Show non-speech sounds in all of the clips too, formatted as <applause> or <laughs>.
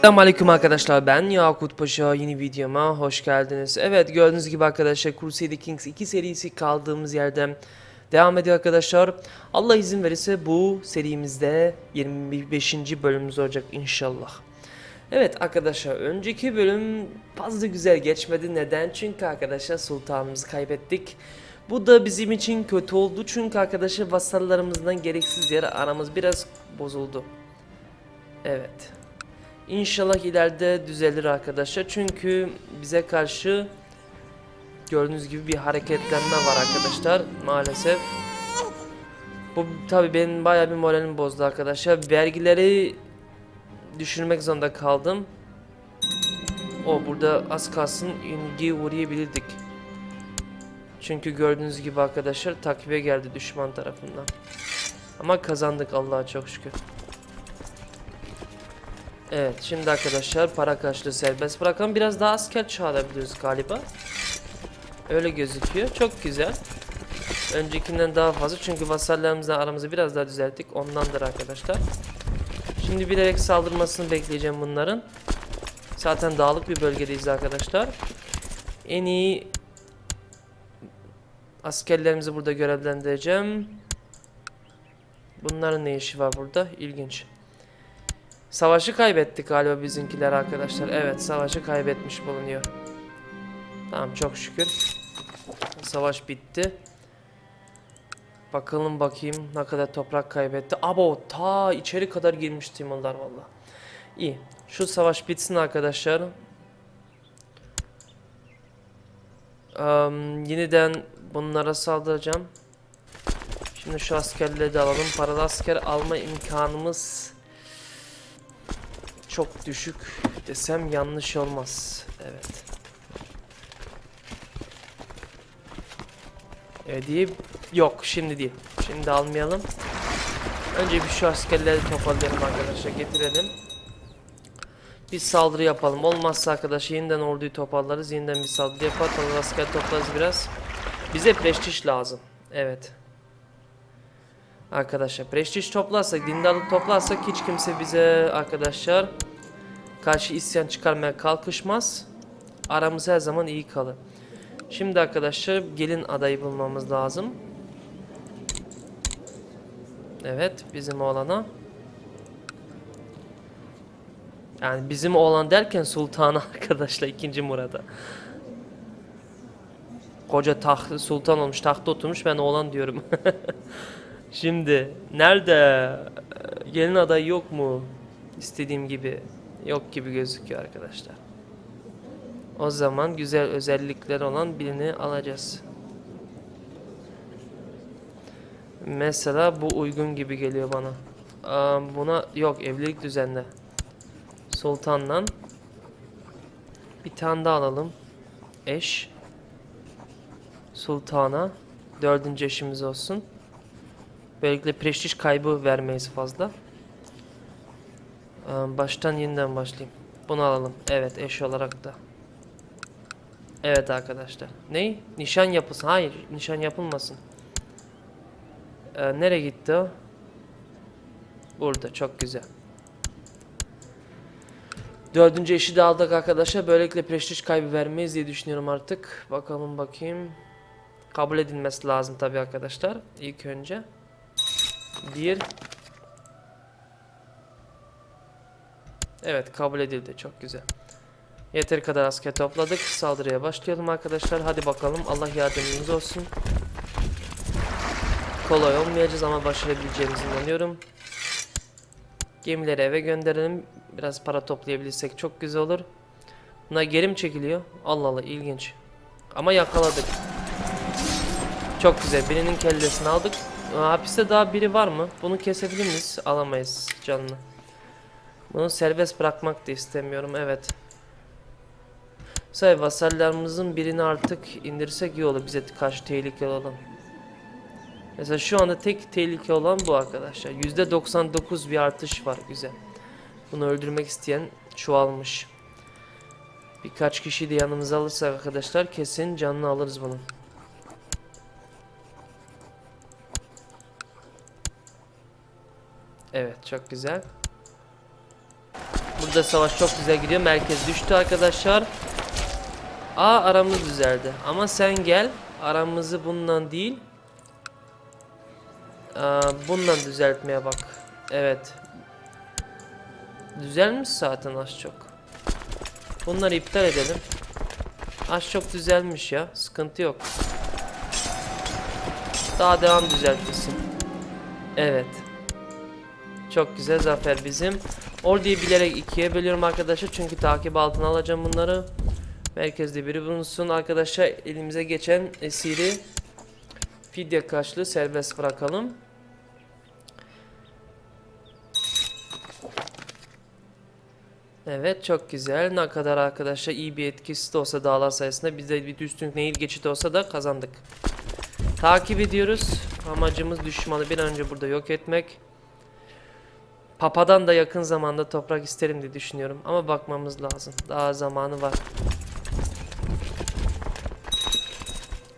Selamünaleyküm arkadaşlar ben Yakut Paşa yeni videoma hoş geldiniz. Evet gördüğünüz gibi arkadaşlar Crusader Kings 2 serisi kaldığımız yerden devam ediyor arkadaşlar. Allah izin verirse bu serimizde 25. bölümümüz olacak inşallah. Evet arkadaşlar önceki bölüm fazla güzel geçmedi. Neden? Çünkü arkadaşlar sultanımızı kaybettik. Bu da bizim için kötü oldu çünkü arkadaşlar vasallarımızdan gereksiz yere aramız biraz bozuldu. Evet. İnşallah ileride düzelir arkadaşlar. Çünkü bize karşı gördüğünüz gibi bir hareketlenme var arkadaşlar maalesef. Bu tabi benim bayağı bir moralimi bozdu arkadaşlar. Vergileri düşürmek zorunda kaldım. O burada az kalsın yenilgiye uğrayabilirdik. Çünkü gördüğünüz gibi arkadaşlar takibe geldi düşman tarafından. Ama kazandık Allah'a çok şükür. Evet şimdi arkadaşlar para karşılığı serbest bırakalım. Biraz daha asker çağırabiliriz galiba. Öyle gözüküyor. Çok güzel. Öncekinden daha fazla çünkü vasallarımızla aramızı biraz daha düzelttik. Ondandır arkadaşlar. Şimdi bilerek saldırmasını bekleyeceğim bunların. Zaten dağlık bir bölgedeyiz arkadaşlar. En iyi askerlerimizi burada görevlendireceğim. Bunların ne işi var burada? İlginç. Savaşı kaybettik galiba bizimkiler arkadaşlar. Evet savaşı kaybetmiş bulunuyor. Tamam çok şükür. Savaş bitti. Bakalım bakayım ne kadar toprak kaybetti. Abo ta içeri kadar girmiş Timurlar valla. İyi. Şu savaş bitsin arkadaşlar. Am, yeniden bunlara saldıracağım. Şimdi şu askerleri de alalım. Paralı asker alma imkanımız çok düşük desem yanlış olmaz. Evet. Evet deyip yok şimdi değil. Şimdi almayalım. Önce bir şu askerleri toparlayalım arkadaşlar getirelim. Bir saldırı yapalım. Olmazsa arkadaş yeniden orduyu toparlarız. Yeniden bir saldırı yapar. Asker toplarız biraz. Bize prestij lazım. Evet. Arkadaşlar prestij toplarsak, dindarlık toplarsak hiç kimse bize arkadaşlar karşı isyan çıkarmaya kalkışmaz. Aramız her zaman iyi kalır. Şimdi arkadaşlar gelin adayı bulmamız lazım. Evet bizim oğlana. Yani bizim oğlan derken sultanı <laughs> arkadaşlar ikinci Murat'a. Koca taht sultan olmuş tahta oturmuş ben oğlan diyorum. <laughs> Şimdi nerede gelin adayı yok mu? İstediğim gibi yok gibi gözüküyor arkadaşlar. O zaman güzel özellikleri olan birini alacağız. Mesela bu uygun gibi geliyor bana. Buna yok evlilik düzenle. Sultanla bir tane daha alalım. Eş. Sultana. Dördüncü eşimiz olsun. Böylelikle prestij kaybı vermeyiz fazla. Baştan yeniden başlayayım. Bunu alalım. Evet eş olarak da. Evet arkadaşlar. Ney? Nişan yapılsın. Hayır nişan yapılmasın. Ee, nereye gitti o? Burada çok güzel. Dördüncü eşi de aldık arkadaşlar. Böylelikle prestij kaybı vermeyiz diye düşünüyorum artık. Bakalım bakayım. Kabul edilmesi lazım tabi arkadaşlar. İlk önce. Bir. Evet kabul edildi. Çok güzel. Yeteri kadar asker topladık. Saldırıya başlayalım arkadaşlar. Hadi bakalım. Allah yardımcımız olsun. Kolay olmayacağız ama başarabileceğimizi inanıyorum. Gemileri eve gönderelim. Biraz para toplayabilirsek çok güzel olur. Bunlar geri mi çekiliyor? Allah Allah ilginç. Ama yakaladık. Çok güzel. Birinin kellesini aldık. Hapiste daha biri var mı? Bunu kesebilir miyiz? Alamayız canını. Bunu serbest bırakmak da istemiyorum. Evet. Say vasallarımızın birini artık indirsek iyi olur. Bize karşı tehlikeli olan. Mesela şu anda tek tehlike olan bu arkadaşlar. %99 bir artış var. Güzel. Bunu öldürmek isteyen çoğalmış. Birkaç kişi de yanımıza alırsak arkadaşlar kesin canını alırız bunun. Evet çok güzel. Burada savaş çok güzel gidiyor. Merkez düştü arkadaşlar. Aa aramız düzeldi. Ama sen gel. Aramızı bundan değil. Aa, bundan düzeltmeye bak. Evet. Düzelmiş zaten az çok. Bunları iptal edelim. Az çok düzelmiş ya. Sıkıntı yok. Daha devam düzeltmesin. Evet. Çok güzel zafer bizim. Orduyu bilerek ikiye bölüyorum arkadaşlar. Çünkü takip altına alacağım bunları. Merkezde biri bulunsun. Arkadaşlar elimize geçen esiri fidye karşılığı serbest bırakalım. Evet çok güzel. Ne kadar arkadaşlar iyi bir etkisi de olsa dağlar sayesinde bizde bir üstün nehir geçidi olsa da kazandık. Takip ediyoruz. Amacımız düşmanı bir an önce burada yok etmek. Papadan da yakın zamanda toprak isterim diye düşünüyorum. Ama bakmamız lazım. Daha zamanı var.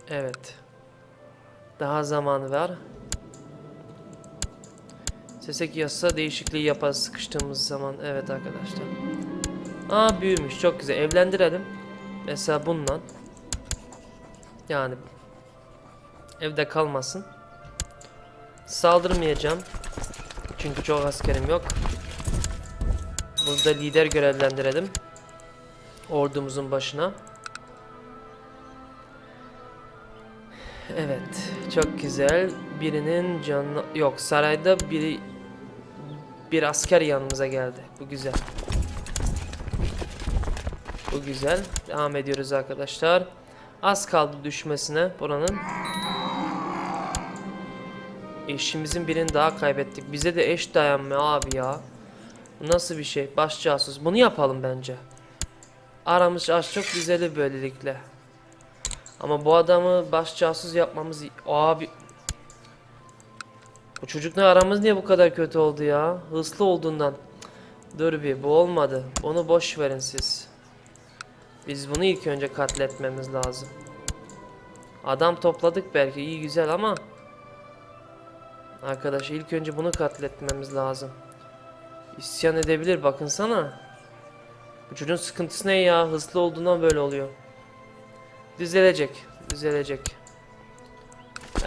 Evet. Daha zamanı var. Sesek yasa değişikliği yaparız sıkıştığımız zaman. Evet arkadaşlar. Aa büyümüş. Çok güzel. Evlendirelim. Mesela bununla. Yani evde kalmasın. Saldırmayacağım. Çünkü çok askerim yok. Burada lider görevlendirelim. Ordumuzun başına. Evet, çok güzel. Birinin canı yok. Sarayda biri bir asker yanımıza geldi. Bu güzel. Bu güzel. Devam ediyoruz arkadaşlar. Az kaldı düşmesine buranın. Eşimizin birini daha kaybettik. Bize de eş dayanmıyor abi ya. Nasıl bir şey? Baş casus. Bunu yapalım bence. Aramız az çok güzeli böylelikle. Ama bu adamı baş casus yapmamız... Abi... Bu çocukla aramız niye bu kadar kötü oldu ya? Hırslı olduğundan. Dur bir bu olmadı. Onu boş verin siz. Biz bunu ilk önce katletmemiz lazım. Adam topladık belki iyi güzel ama... Arkadaş ilk önce bunu katletmemiz lazım. İsyan edebilir bakınsana. Bu çocuğun sıkıntısı ne ya? Hızlı olduğundan böyle oluyor. Düzelecek. Düzelecek.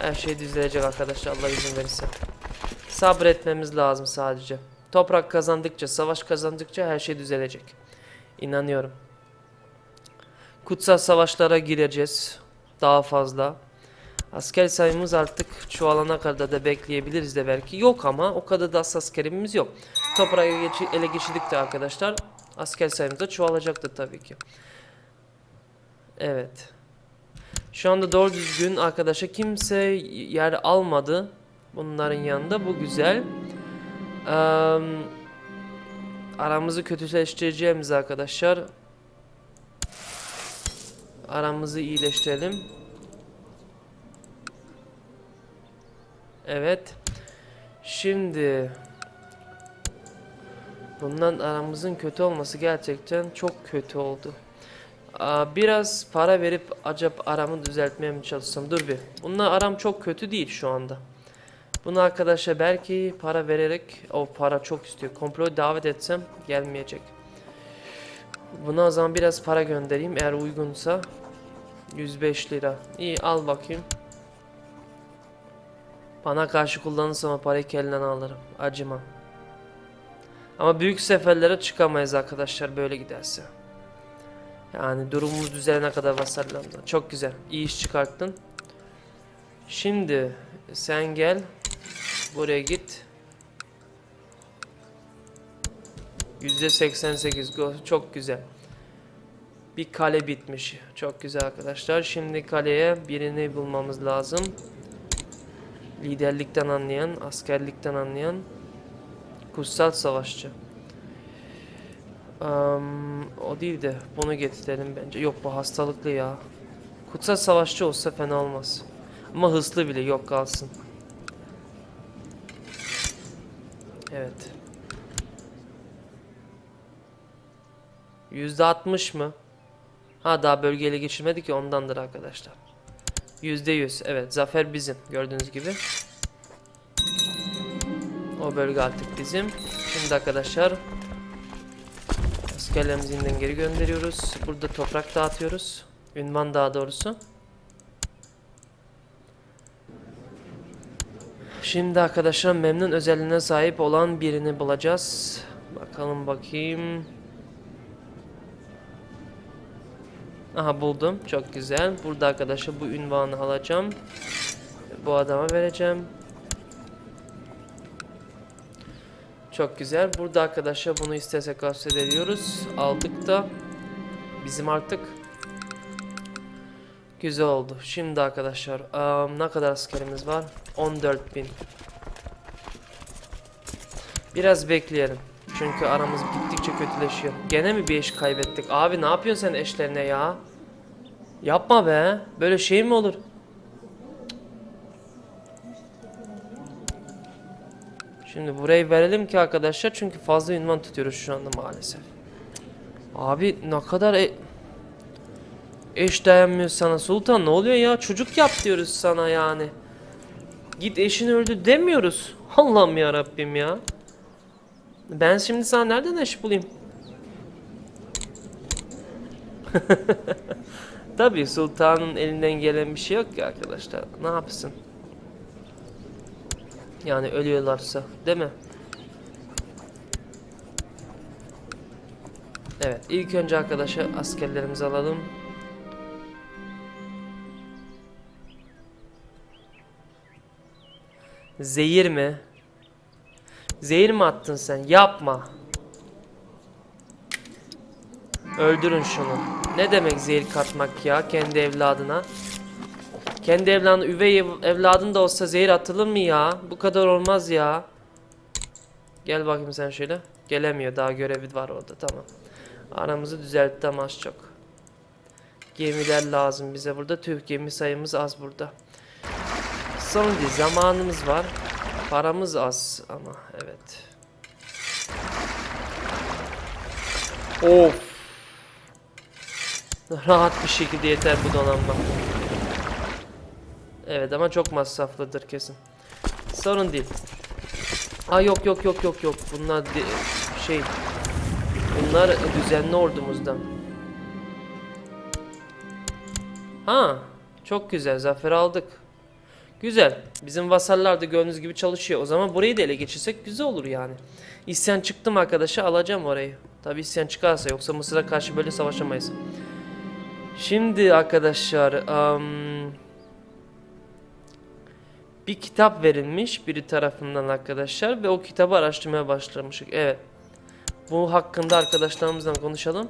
Her şey düzelecek arkadaşlar Allah izin verirse. Sabretmemiz lazım sadece. Toprak kazandıkça, savaş kazandıkça her şey düzelecek. İnanıyorum. Kutsal savaşlara gireceğiz. Daha fazla. Asker sayımız artık çoğalana kadar da bekleyebiliriz de belki. Yok ama o kadar da askerimiz yok. Toprağı ele geçirdikçe arkadaşlar asker sayımız da çoğalacaktır tabii ki. Evet. Şu anda doğru düzgün arkadaşa kimse yer almadı. Bunların yanında bu güzel. Eee, aramızı kötüleştireceğimiz arkadaşlar. Aramızı iyileştirelim. Evet. Şimdi bundan aramızın kötü olması gerçekten çok kötü oldu. Biraz para verip acaba aramı düzeltmeye mi çalışsam? Dur bir. Bununla aram çok kötü değil şu anda. Bunu arkadaşa belki para vererek o para çok istiyor. Komployu davet etsem gelmeyecek. Buna zaman biraz para göndereyim eğer uygunsa. 105 lira. İyi al bakayım. Bana karşı kullanırsam o parayı elinden alırım. Acımam. Ama büyük seferlere çıkamayız arkadaşlar böyle giderse. Yani durumumuz düzelene kadar vassallamda. Çok güzel. İyi iş çıkarttın. Şimdi sen gel. Buraya git. %88 go. Çok güzel. Bir kale bitmiş. Çok güzel arkadaşlar. Şimdi kaleye birini bulmamız lazım. Liderlikten anlayan, askerlikten anlayan kutsal savaşçı. Am, o değil de bunu getirelim bence. Yok bu hastalıklı ya. Kutsal savaşçı olsa fena olmaz. Ama hızlı bile yok kalsın. Evet. %60 mı? Ha daha bölgeyle geçirmedi ki ondandır arkadaşlar. %100 evet zafer bizim gördüğünüz gibi. O bölge artık bizim. Şimdi arkadaşlar askerlerimizi yeniden geri gönderiyoruz. Burada toprak dağıtıyoruz. Ünvan daha doğrusu. Şimdi arkadaşlar memnun özelliğine sahip olan birini bulacağız. Bakalım bakayım. Aha buldum. Çok güzel. Burada arkadaşlar bu ünvanı alacağım. Bu adama vereceğim. Çok güzel. Burada arkadaşlar bunu istesek ediyoruz. Aldık da bizim artık güzel oldu. Şimdi arkadaşlar am, ne kadar askerimiz var? 14.000. Biraz bekleyelim. Çünkü aramız gittikçe kötüleşiyor. Gene mi bir eş kaybettik? Abi ne yapıyorsun sen eşlerine ya? Yapma be. Böyle şey mi olur? Şimdi burayı verelim ki arkadaşlar çünkü fazla ünvan tutuyoruz şu anda maalesef. Abi ne kadar e eş dayanmıyor sana sultan ne oluyor ya çocuk yap diyoruz sana yani. Git eşin öldü demiyoruz. Allah'ım ya Rabbim ya. Ben şimdi sana nereden eş bulayım? <laughs> Tabii sultanın elinden gelen bir şey yok ki arkadaşlar. Ne yapsın? Yani ölüyorlarsa, değil mi? Evet, ilk önce arkadaşlar askerlerimizi alalım. Zehir mi? Zehir mi attın sen? Yapma. Öldürün şunu. Ne demek zehir katmak ya kendi evladına? Kendi evladı, üvey ev- evladın da olsa zehir atılır mı ya? Bu kadar olmaz ya. Gel bakayım sen şöyle. Gelemiyor daha görevi var orada tamam. Aramızı düzeltti ama az çok. Gemiler lazım bize burada. Türk gemi sayımız az burada. Sorun değil zamanımız var. Paramız az ama evet. Of. Rahat bir şekilde yeter bu donanma. Evet ama çok masraflıdır kesin. Sorun değil. Aa yok yok yok yok yok. Bunlar şey bunlar düzenli ordumuzdan. Ha, çok güzel. Zafer aldık. Güzel. Bizim vasallar da gördüğünüz gibi çalışıyor. O zaman burayı da ele geçirsek güzel olur yani. İsyan çıktı mı arkadaşa alacağım orayı. Tabi isyan çıkarsa yoksa Mısır'a karşı böyle savaşamayız. Şimdi arkadaşlar am, bir kitap verilmiş biri tarafından arkadaşlar ve o kitabı araştırmaya başlamışık. Evet. Bu hakkında arkadaşlarımızla konuşalım.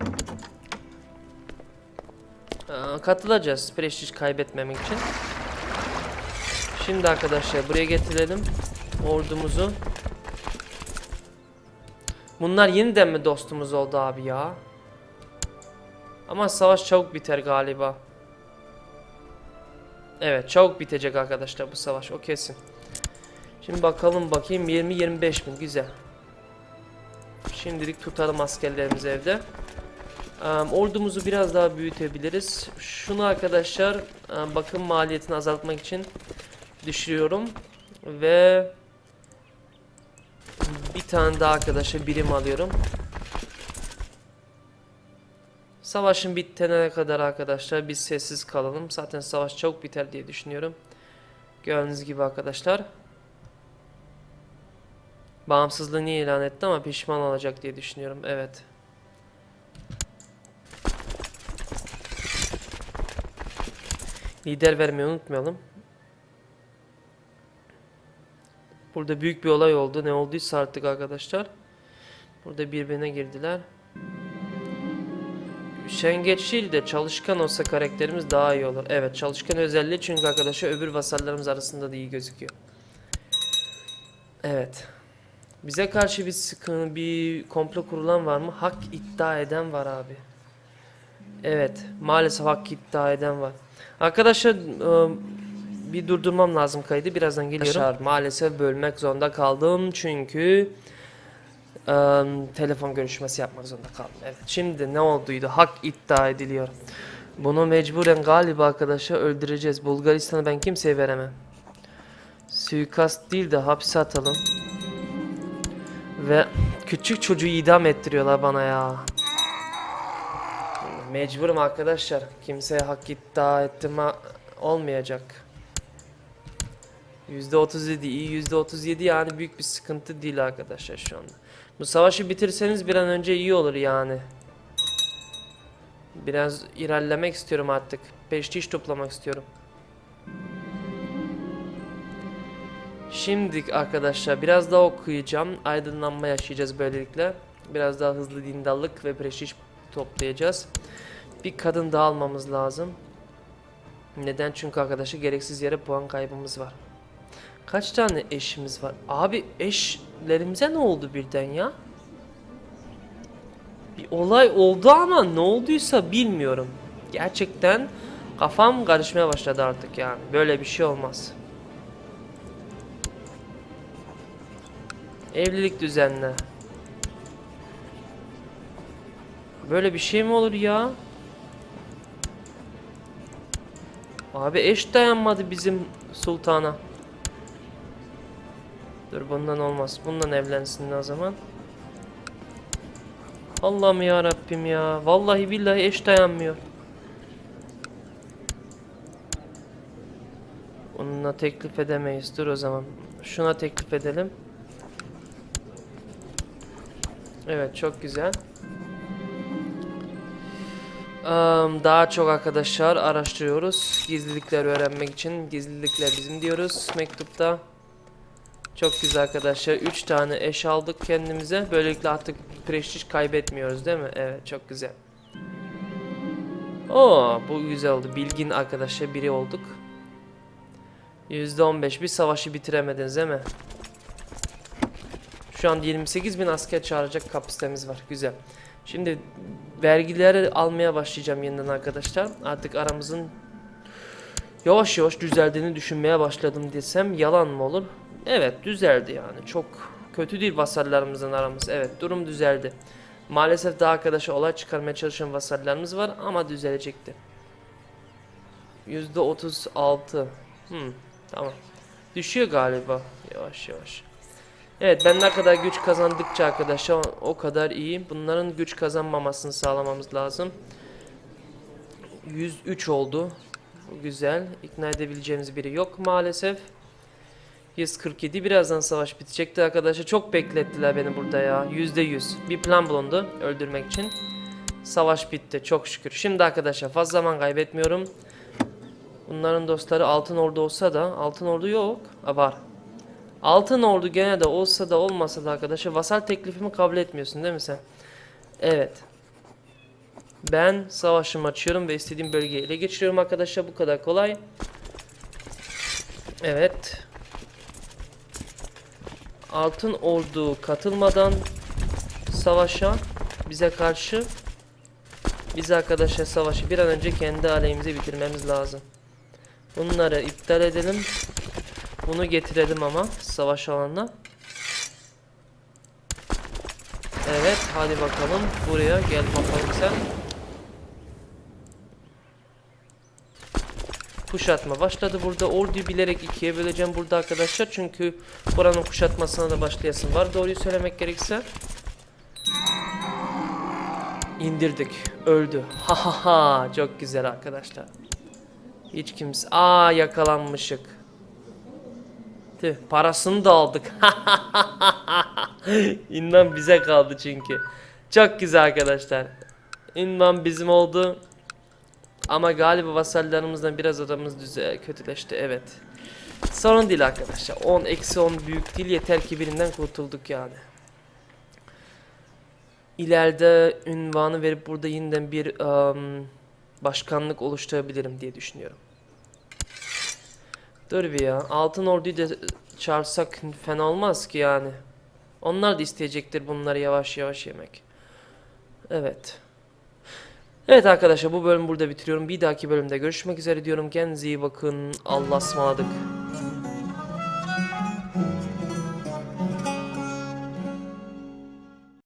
Aa, katılacağız prestij kaybetmemek için. Şimdi arkadaşlar buraya getirelim ordumuzu. Bunlar yeniden mi dostumuz oldu abi ya? Ama savaş çabuk biter galiba. Evet çabuk bitecek arkadaşlar bu savaş o kesin. Şimdi bakalım bakayım 20-25 bin güzel. Şimdilik tutalım askerlerimizi evde. Em, ordumuzu biraz daha büyütebiliriz. Şunu arkadaşlar em, bakım maliyetini azaltmak için düşürüyorum. Ve bir tane daha arkadaşa birim alıyorum. Savaşın bitene kadar arkadaşlar biz sessiz kalalım. Zaten savaş çabuk biter diye düşünüyorum. Gördüğünüz gibi arkadaşlar. Bağımsızlığını ilan etti ama pişman olacak diye düşünüyorum. Evet. Lider vermeyi unutmayalım. Burada büyük bir olay oldu. Ne olduysa artık arkadaşlar. Burada birbirine girdiler. Şengeç değil de çalışkan olsa karakterimiz daha iyi olur. Evet çalışkan özelliği çünkü arkadaşlar öbür vasallarımız arasında da iyi gözüküyor. Evet. Bize karşı bir sıkıntı, bir komplo kurulan var mı? Hak iddia eden var abi. Evet, maalesef hak iddia eden var. Arkadaşlar ıı, bir durdurmam lazım kaydı. Birazdan geliyorum. Arkadaşlar, maalesef bölmek zorunda kaldım çünkü ıı, telefon görüşmesi yapmak zorunda kaldım. Evet. Şimdi ne olduydu? Hak iddia ediliyor. Bunu mecburen galiba arkadaşlar öldüreceğiz. Bulgaristan'ı ben kimseye veremem. Suikast değil de hapse atalım. Ve küçük çocuğu idam ettiriyorlar bana ya. Mecburum arkadaşlar. Kimseye hak iddia ettim ha- olmayacak. %37 iyi %37 yani büyük bir sıkıntı değil arkadaşlar şu anda. Bu savaşı bitirseniz bir an önce iyi olur yani. Biraz ilerlemek istiyorum artık. Peştiş toplamak istiyorum. Şimdi arkadaşlar biraz daha okuyacağım. Aydınlanma yaşayacağız böylelikle. Biraz daha hızlı dindallık ve prestij toplayacağız. Bir kadın daha almamız lazım. Neden? Çünkü arkadaşlar gereksiz yere puan kaybımız var. Kaç tane eşimiz var? Abi eşlerimize ne oldu birden ya? Bir olay oldu ama ne olduysa bilmiyorum. Gerçekten kafam karışmaya başladı artık yani. Böyle bir şey olmaz. Evlilik düzenle. Böyle bir şey mi olur ya? Abi eş dayanmadı bizim sultana. Dur bundan olmaz. Bundan evlensin o zaman. Allah'ım ya Rabbim ya. Vallahi billahi eş dayanmıyor. Onunla teklif edemeyiz. Dur o zaman. Şuna teklif edelim. Evet çok güzel. Daha çok arkadaşlar araştırıyoruz. Gizlilikleri öğrenmek için. Gizlilikler bizim diyoruz mektupta. Çok güzel arkadaşlar. 3 tane eş aldık kendimize. Böylelikle artık prestij kaybetmiyoruz değil mi? Evet çok güzel. Oo bu güzel oldu. Bilgin arkadaşlar biri olduk. %15 bir savaşı bitiremediniz değil mi? Şu an 28 bin asker çağıracak kapasitemiz var. Güzel. Şimdi vergileri almaya başlayacağım yeniden arkadaşlar. Artık aramızın yavaş yavaş düzeldiğini düşünmeye başladım desem yalan mı olur? Evet düzeldi yani. Çok kötü değil vasallarımızın aramız. Evet durum düzeldi. Maalesef daha arkadaşa olay çıkarmaya çalışan vasallarımız var ama düzelecekti. %36. Hmm, tamam. Düşüyor galiba. Yavaş yavaş. Evet ben ne kadar güç kazandıkça arkadaşlar o kadar iyi. Bunların güç kazanmamasını sağlamamız lazım. 103 oldu. Güzel. İkna edebileceğimiz biri yok maalesef. 147 birazdan savaş bitecekti arkadaşlar. Çok beklettiler beni burada ya. %100. Bir plan bulundu öldürmek için. Savaş bitti çok şükür. Şimdi arkadaşlar fazla zaman kaybetmiyorum. Bunların dostları Altın Ordu olsa da Altın Ordu yok. Ha, var. Altın Ordu gene de olsa da olmasa da arkadaşlar vasal teklifimi kabul etmiyorsun değil mi sen? Evet. Ben savaşımı açıyorum ve istediğim bölgeyi ele geçiriyorum arkadaşlar. Bu kadar kolay. Evet. Altın Ordu katılmadan savaşa bize karşı biz arkadaşlar savaşı bir an önce kendi aleyhimize bitirmemiz lazım. Bunları iptal edelim. Bunu getirelim ama savaş alanına. Evet hadi bakalım buraya gel bakalım sen. Kuşatma başladı burada orduyu bilerek ikiye böleceğim burada arkadaşlar çünkü buranın kuşatmasına da başlayasın var doğruyu söylemek gerekirse. İndirdik öldü ha ha ha çok güzel arkadaşlar. Hiç kimse aa yakalanmışık. Tüh, parasını da aldık. <laughs> İnman bize kaldı çünkü. Çok güzel arkadaşlar. İnman bizim oldu. Ama galiba vasallarımızdan biraz adamımız düze kötüleşti. Evet. Sorun değil arkadaşlar. 10 eksi 10 büyük değil. Yeter ki birinden kurtulduk yani. İleride ünvanı verip burada yeniden bir um, başkanlık oluşturabilirim diye düşünüyorum. Dur bir ya. Altın orduyu da çağırsak fena olmaz ki yani. Onlar da isteyecektir bunları yavaş yavaş yemek. Evet. Evet arkadaşlar bu bölümü burada bitiriyorum. Bir dahaki bölümde görüşmek üzere diyorum. Kendinize iyi bakın. Allah'a ısmarladık.